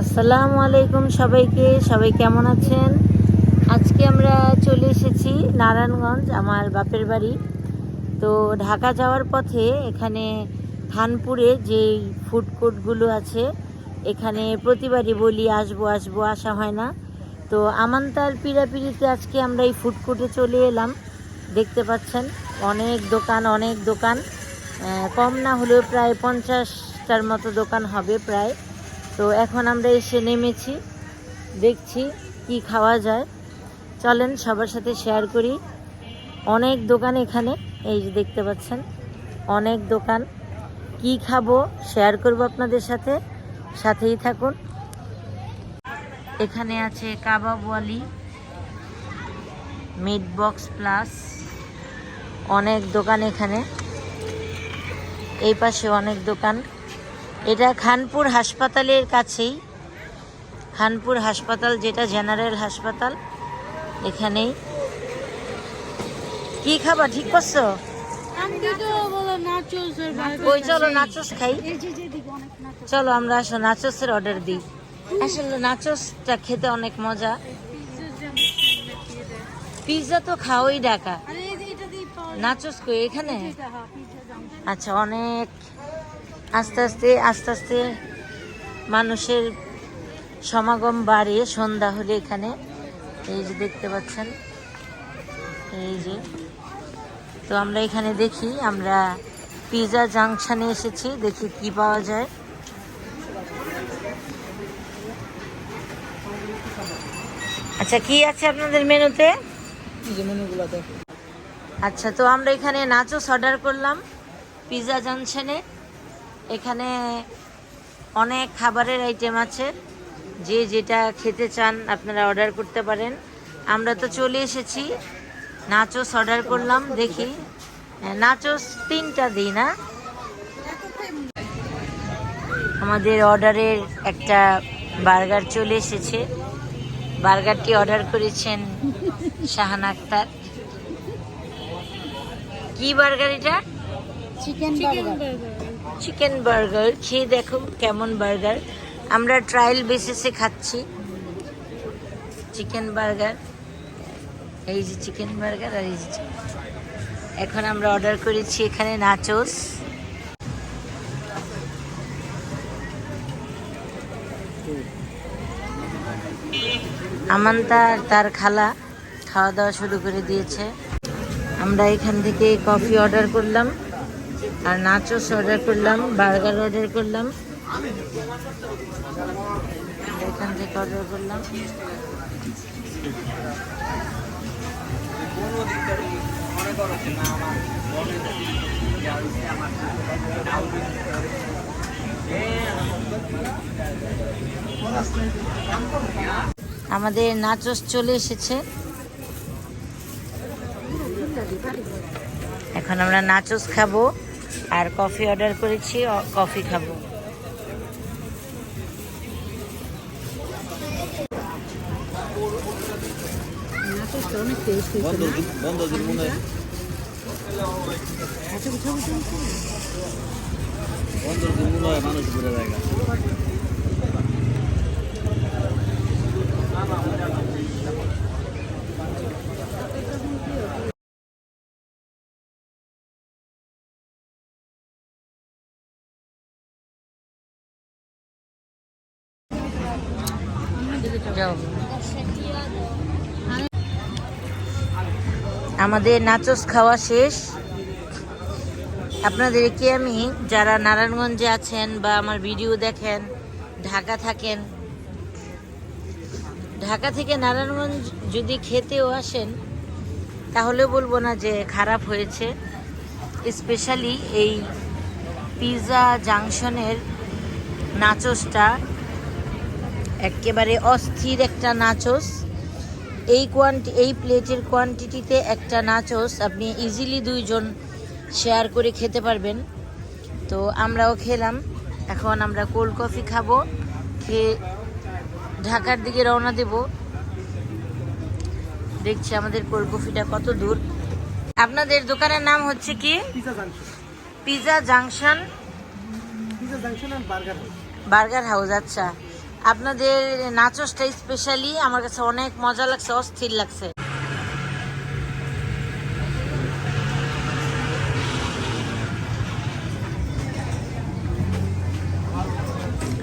আসসালামু আলাইকুম সবাইকে সবাই কেমন আছেন? আজকে আমরা চলে এসেছি নারায়ণগঞ্জ আমার বাপের বাড়ি। তো ঢাকা যাওয়ার পথে এখানে থানপুরে যেই ফুড কোর্টগুলো আছে, এখানে প্রতিবারই বলি আসব আসব, আসা হয় না। তো আমান্তার পিড়াপিড়িতে আজকে আমরা এই ফুড কোর্টে চলে এলাম। দেখতে পাচ্ছেন, অনেক দোকান অনেক দোকান। কম না হলেও প্রায় পঞ্চাশটার মতো দোকান হবে প্রায়। তো এখন আমরা এসে নেমেছি, দেখছি কি খাওয়া যায়। চলেন সবার সাথে শেয়ার করি। অনেক দোকান এখানে। এই যে দেখতে পাচ্ছেন, অনেক দোকান। কি খাব শেয়ার করব আপনাদের সাথে, সাথেই থাকুন। এখানে আছে কাবাবওয়ালি মিট বক্স প্লাস অনেক দোকান এখানে। এই পাশে অনেক দোকান। এটা খানপুর হাসপাতালের কাছেই। খানপুর হাসপাতাল যেটা জেনারেল হাসপাতাল, এখানেই। কি খাবা? ঠিক করছ? ওই চলো নাচোস খাই। চলো আমরা আসো, নাচোসের অর্ডার দিই। আসলে নাচোসটা খেতে অনেক মজা। পিৎজা তো খাওয়াই ডাকা নাচোস কই? এখানে? আচ্ছা অনেক। আস্তে আস্তে আস্তে আস্তে মানুষের সমাগম বাড়ে সন্ধ্যা হলে এখানে। এই যে দেখতে পাচ্ছেন। এই যে। তো আমরা এখানে দেখি আমরা পিজা জাংশনে এসেছি দেখি কি পাওয়া যায়। আচ্ছা কি আছে আপনাদের মেনুতে? আচ্ছা তো আমরা এখানে নাচোস অর্ডার করলাম পিজা জংশনে। এখানে অনেক খাবারের আইটেম আছে। যে যেটা খেতে চান আপনারা অর্ডার করতে পারেন। আমরা তো চলে এসেছি। নাচোস অর্ডার করলাম দেখি। হ্যাঁ, নাচোস তিনটা দিই না। আমাদের অর্ডারের একটা বার্গার চলে এসেছে। বার্গারটি অর্ডার করেছেন শাহান আক্তার। কি বার্গার এটা? চিকেন চিকেন বার্গার খেয়ে দেখো কেমন বার্গার। আমরা ট্রায়াল বেসিসে খাচ্ছি। চিকেন বার্গার এই যে চিকেন বার্গার আর এই যে এখন আমরা অর্ডার করেছি এখানে নাচোস। আমান্তা আর তার খালা খাওয়া দাওয়া শুরু করে দিয়েছে। আমরা এখান থেকে কফি অর্ডার করলাম আর নাচোস অর্ডার করলাম, বার্গার অর্ডার করলাম। এখান থেকে অর্ডার করলাম। আমাদের নাচোস চলে এসেছে। এখন আমরা নাচোস খাব আর কফি অর্ডার করেছি কফি খাব। নাচোসটা অনেক টেস্টি বন্ধ বন্ধ দিন মনে হয় বন্ধ দিন মনে হয় মানুষ ঘুরে জায়গা যাও আমাদের নাচোস খাওয়া শেষ। আপনাদেরকে আমি, যারা নারায়ণগঞ্জে আছেন বা আমার ভিডিও দেখেন, ঢাকা থাকেন, ঢাকা থেকে নারায়ণগঞ্জ যদি খেতেও আসেন, তাহলে বলব না যে খারাপ হয়েছে। স্পেশালি এই পিৎজা জাংশনের নাচোসটা, একেবারে অস্থির একটা নাচোস। এই কোয়ান্টি এই প্লেটের কোয়ান্টিটিতে একটা নাচোস আপনি ইজিলি দুইজন শেয়ার করে খেতে পারবেন। তো আমরাও খেলাম। এখন আমরা কোল্ড কফি খাব খেয়ে ঢাকার দিকে রওনা দেব। দেখছি আমাদের কোল্ড কফিটা কত দূর। আপনাদের দোকানের নাম হচ্ছে কি? পিজা জাংশন বার্গার হাউস আচ্ছা। আপনাদের নাচসটা স্পেশালি আমার কাছে অনেক মজা লাগছে, অস্থির লাগছে।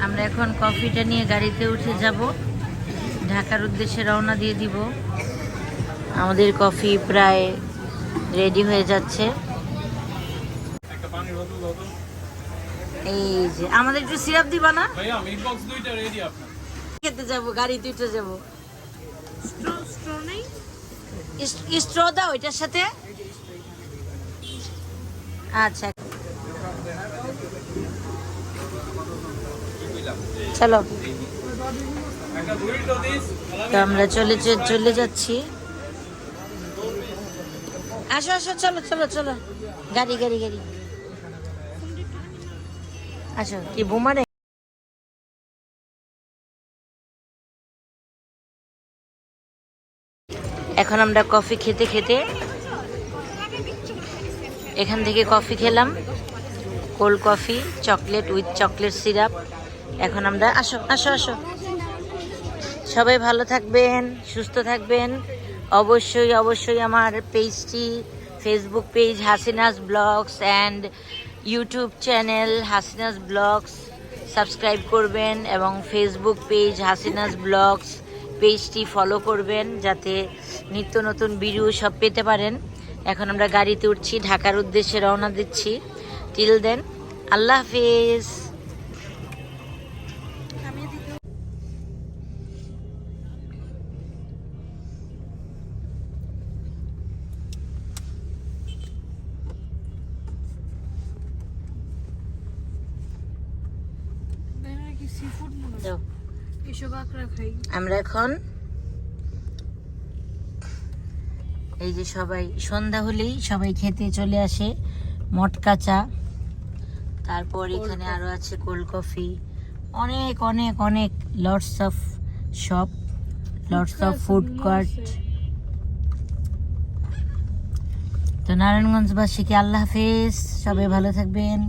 আমরা এখন কফিটা নিয়ে গাড়িতে উঠে যাব। ঢাকার উদ্দেশ্যে রওনা দিয়ে দিব। আমাদের কফি প্রায় রেডি হয়ে যাচ্ছে। এই যে আমাদের একটু সিরাপ দিবা না? ভাইয়া মিট বক্স দুইটা রেডি আপনার। খেতে যাব গাড়িতে উঠে যাব। স্ট্র নেই? স্ট্র দাও এটার সাথে। আচ্ছা। চলো। তো আমরা চলে চলে যাচ্ছি। আসো আসো চলো চলো চলো। গাড়ি গাড়ি গাড়ি। বোমারে এখন আমরা কফি খেতে খেতে এখান থেকে কফি খেলাম, cold coffee, chocolate with chocolate syrup. এখন আমরা আসো আসো আসো। সবাই ভালো থাকবেন, সুস্থ থাকবেন। অবশ্যই অবশ্যই আমার পেজটি Facebook page Hasina's blogs and YouTube channel Hasina's blogs subscribe করবেন এবং ফেসবুক পেজ হাসিনাস ব্লগস পেজটি ফলো করবেন যাতে নিত্য নতুন ভিডিও সব পেতে পারেন। এখন আমরা গাড়িতে উঠছি, ঢাকার উদ্দেশ্যে রওনা দিচ্ছি। টিল দেন আল্লাহ হাফিজ। আমরা এখন এই যে সবাই সন্ধ্যা হলেই সবাই খেতে চলে আসে মটকা চা। তারপর এখানে আরও আছে কোল্ড কফি। অনেক অনেক অনেক lots of shop lots of food cart তো নারায়ণগঞ্জবাসীকে আল্লাহ হাফেজ। সবাই ভালো থাকবেন।